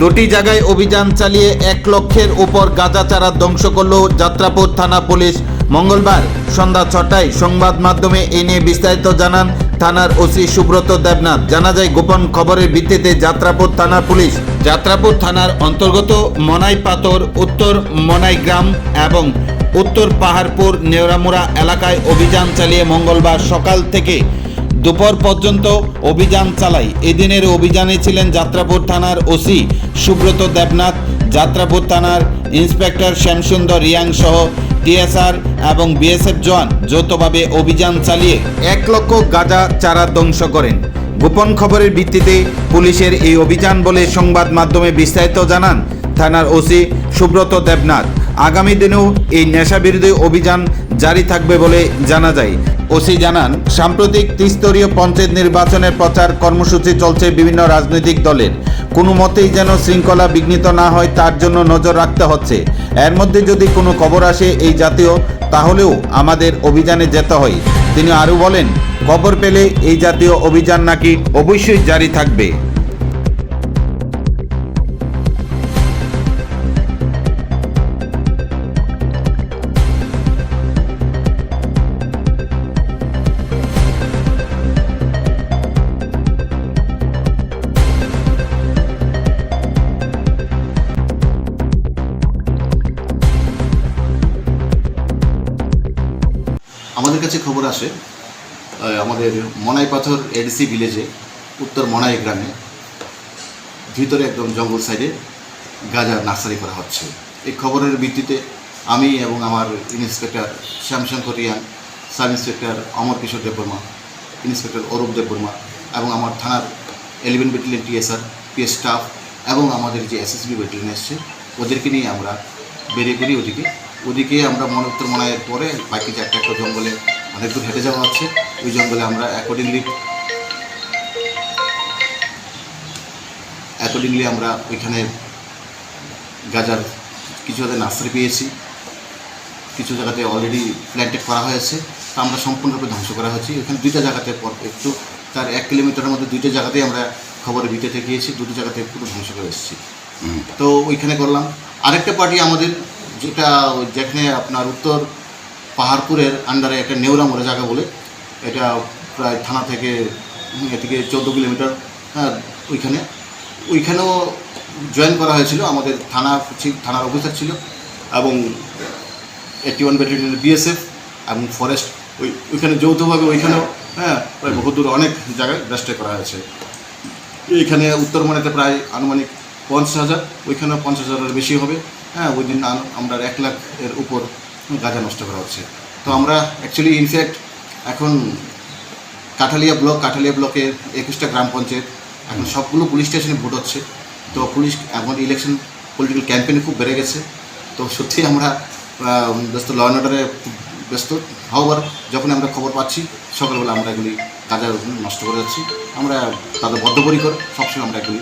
দুটি জায়গায় অভিযান চালিয়ে এক লক্ষের উপর গাঁজা চারা ধ্বংস করল যাত্রাপুর থানা পুলিশ। মঙ্গলবার সন্ধ্যা ছটায় সংবাদ মাধ্যমে এ নিয়ে বিস্তারিত জানান থানার ওসি সুব্রত দেবনাথ। জানা যায়, গোপন খবরের ভিত্তিতে যাত্রাপুর থানার পুলিশ যাত্রাপুর থানার অন্তর্গত মনাই পাতর উত্তর মনাই গ্রাম এবং উত্তর পাহাড়পুর, নেওরামুড়া এলাকায় অভিযান চালিয়ে মঙ্গলবার সকাল থেকে দুপুর পর্যন্ত অভিযান চালায় এদিনের অভিযানে ছিলেন যাত্রাপুর থানার ওসি সুব্রত দেবনাথ, যাত্রাপুর থানার ইন্সপেক্টর শ্যামসুন্দর রিয়াং সহ টিএসআর এবং বিএসএফ জওয়ান যৌথভাবে অভিযান চালিয়ে এক লক্ষ গাঁজা চারা ধ্বংস করেন। গোপন খবরের ভিত্তিতে পুলিশের এই অভিযান বলে সংবাদ মাধ্যমে বিস্তারিত জানান থানার ওসি সুব্রত দেবনাথ। আগামী দিনেও এই নেশা বিরোধী অভিযান জারি থাকবে বলে জানা যায়। ওসি জানান, সাম্প্রতিক ত্রিস্তরীয় পঞ্চায়েত নির্বাচনের প্রচার কর্মসূচি চলছে বিভিন্ন রাজনৈতিক দলের। কোনো মতেই যেন শৃঙ্খলা বিঘ্নিত না হয়, তার জন্য নজর রাখতে হচ্ছে। এর মধ্যে যদি কোনো খবর আসে এই জাতীয়, তাহলেও আমাদের অভিযানে যেতে হয়। তিনি আরও বলেন, খবর পেলে এই জাতীয় অভিযান নাকি অবশ্যই জারি থাকবে। আমাদের কাছে খবর আসে আমাদের মনাই পাথর এডিসি ভিলেজে, উত্তর মনাই গ্রামে, ভিতরে একদম জঙ্গল সাইডে গাঁজা নার্সারি করা হচ্ছে। এই খবরের ভিত্তিতে আমি এবং আমার inspector Shyamshankar Riyan sub inspector Amar Kishore Debbarma, inspector Arup Debbarma এবং আমার থানার eleven battalion TSR PS staff এবং আমাদের যে এসএসবি ব্যাটালিয়ন এসছে, ওদেরকে নিয়ে আমরা বেরিয়ে বেরিয়ে ওদিকে। ওদিকে আমরা মনে উত্তর মনায়ের পরে বাকি যে একটা একটা জঙ্গলে অনেক দূর হেঁটে যাওয়া হচ্ছে ওই জঙ্গলে আমরা অ্যাকর্ডিংলি অ্যাকর্ডিংলি আমরা ওইখানে গাজার কিছু জায়গায় নার্সারি পেয়েছি। কিছু জায়গাতে অলরেডি প্ল্যান্টেড করা হয়েছে। তা আমরা সম্পূর্ণরূপে ধ্বংস করা হয়েছে। এখানে দুইটা জায়গাতে পর একটু তার এক কিলোমিটারের মধ্যে দুইটা জায়গাতেই আমরা খবরের ভিতরে গিয়েছি। দুটো জায়গাতে পুরো ধ্বংস করে এসেছি। তো ওইখানে করলাম। আরেকটা পার্টি আমাদের যেটা যেখানে আপনার উত্তর পাহাড়পুরের আন্ডারে একটা নেওরা মোড়ে জায়গা বলে, এটা প্রায় থানা থেকে এদিকে চৌদ্দ কিলোমিটার হ্যাঁ ওইখানে। ওইখানেও জয়েন করা হয়েছিল, আমাদের থানা থানার অফিসার ছিল এবং এইটি ওয়ান ব্যাটালিয়নের বিএসএফ এবং ফরেস্ট ওই, ওইখানে যৌথভাবে ওইখানেও হ্যাঁ প্রায় বহুদূর অনেক জায়গায় রেস্টে করা হয়েছে। এইখানে উত্তরমনেতে প্রায় আনুমানিক পঞ্চাশ হাজার, ওইখানেও পঞ্চাশ হাজারের বেশি হবে। হ্যাঁ ওই দিন আমরা এক লাখ এর উপর গাঁজা নষ্ট করা হচ্ছে। তো আমরা অ্যাকচুয়ালি ইনফ্যাক্ট এখন কাঠালিয়া ব্লক, কাঠালিয়া ব্লকের একুশটা গ্রাম পঞ্চায়েত, এখন সবগুলো পুলিশ স্টেশনে ভোট হচ্ছে। তো পুলিশ এখন ইলেকশন পলিটিক্যাল ক্যাম্পেইন খুব বেড়ে গেছে। তো সত্যি আমরা ব্যস্ত ল অ্যান্ড অর্ডারে ব্যস্ত। হওয়ার যখন আমরা খবর পাচ্ছি, সকালবেলা আমরা এগুলি কাজে নষ্ট করে যাচ্ছি। আমরা তাদের বদ্ধপরিকর, সবসময় আমরা এগুলি